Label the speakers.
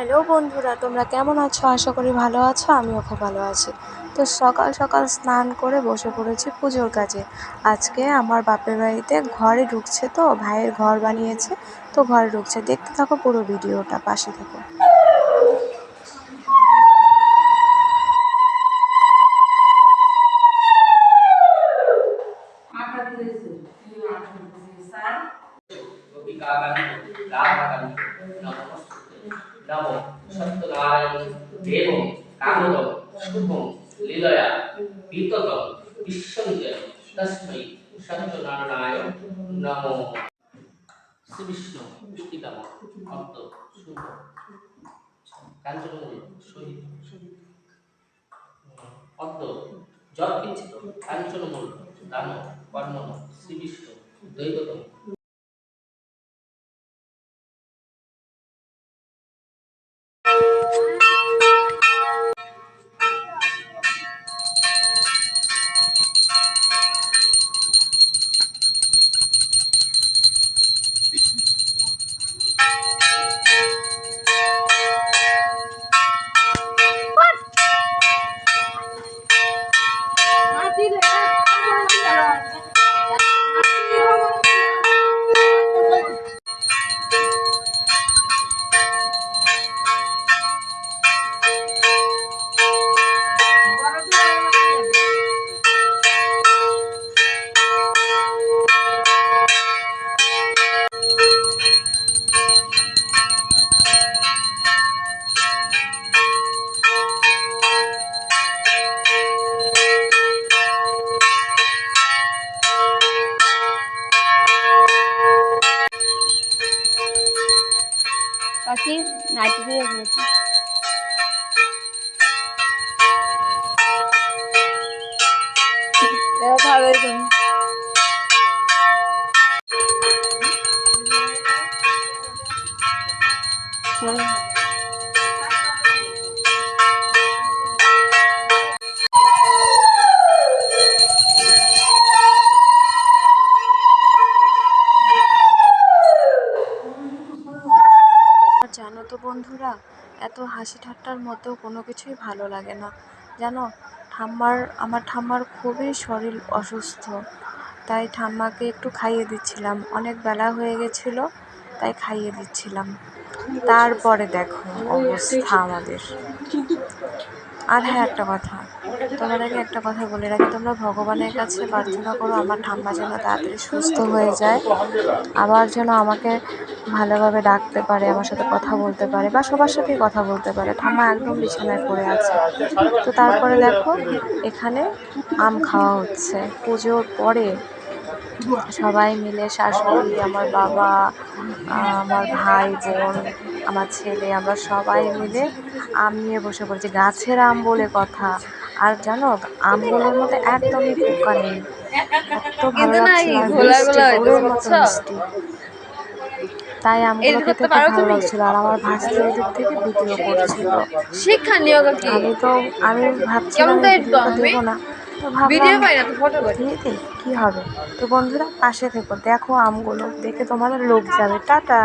Speaker 1: Hello বন্ধুরা তোমরা কেমন আছো? আশা করি ভালো আছো আমিও খুব ভালো আছি। তো সকাল সকাল স্নান করে বসে পড়েছি পুজোর কাজে। আজকে আমার বাপের বাড়িতে ঘরে ঢুকছে তো ভাইয়ের ঘর বানিয়েছে। তো ঘরে ঢুকছে দেখতে থাকো পুরো ভিডিওটা পাশে থেকো।
Speaker 2: নম সত্যনারায়ণ দেব শুভম লীলয়া, বিতত বিশ্বঞ্জয় তস্मै সত্যনারায়ণ নমো। শ্রী বিষ্ণু পিতাম ভক্ত শুভ। কাঞ্চনমূল শহীদ। পদ্ম যৎ কিঞ্চিত কাঞ্চনমূল দান কর্মণ শ্রী বিষ্ণু দৈবতম।
Speaker 3: ताकि नाइट्रोजन
Speaker 1: था Thank you. বন্ধুরা, এত হাসি ঠাট্টার মতো কোনো কিছুই ভালো লাগে না। যেন ঠাম্মার, আমার ঠাম্মার খুবই শরীর অসুস্থ, তাই ঠাম্মাকে একটু খাইয়ে দিচ্ছিলাম। অনেক বেলা হয়ে গেছিল, তাই খাইয়ে দিচ্ছিলাম। তারপরে দেখো অবস্থা আমাদের। আর হ্যাঁ একটা কথা। তোমাদেরকে একটা কথা বলে রাখি। তোমরা ভগবানের কাছে প্রার্থনা করো, আমার ঠাম্মা যেন তাড়াতাড়ি সুস্থ হয়ে যায়। আবার যেন আমাকে ভালোভাবে ডাকতে পারে, আমার সাথে কথা বলতে পারে, বা সবার সাথেই কথা বলতে পারে। ঠাম্মা একদম বিছানায় পড়ে আছে। তো তারপরে দেখো, এখানে আম খাওয়া হচ্ছে। পুজোর পরে সবাই মিলে শাশুড়ি আমার বাবা আমার ভাই বোন আমার ছেলে আমরা সবাই মিলে আম নিয়ে বসে পড়েছি। গাছের আম বলে কথা। আর জানো আমগুলোর মধ্যে একদমই পোকা নেই। এত ভালো
Speaker 3: ঘোলা
Speaker 1: মিষ্টি, তাই আমগুলো খেতে ভালো? লাগছিল আর আমার ভাস্তি দিক থেকে ভিডিও করছিল।
Speaker 3: শিক্ষা নিয়োগ কি?
Speaker 1: আমি তো আমি ভাবছিলাম? দেবো না। তো
Speaker 3: ভিডিও পাই না তো ফটো করি।
Speaker 1: দিয়ে দিই কী হবে? তো বন্ধুরা পাশে থেকো দেখো আমগুলো দেখে তোমাদের লোক যাবে। টাটা।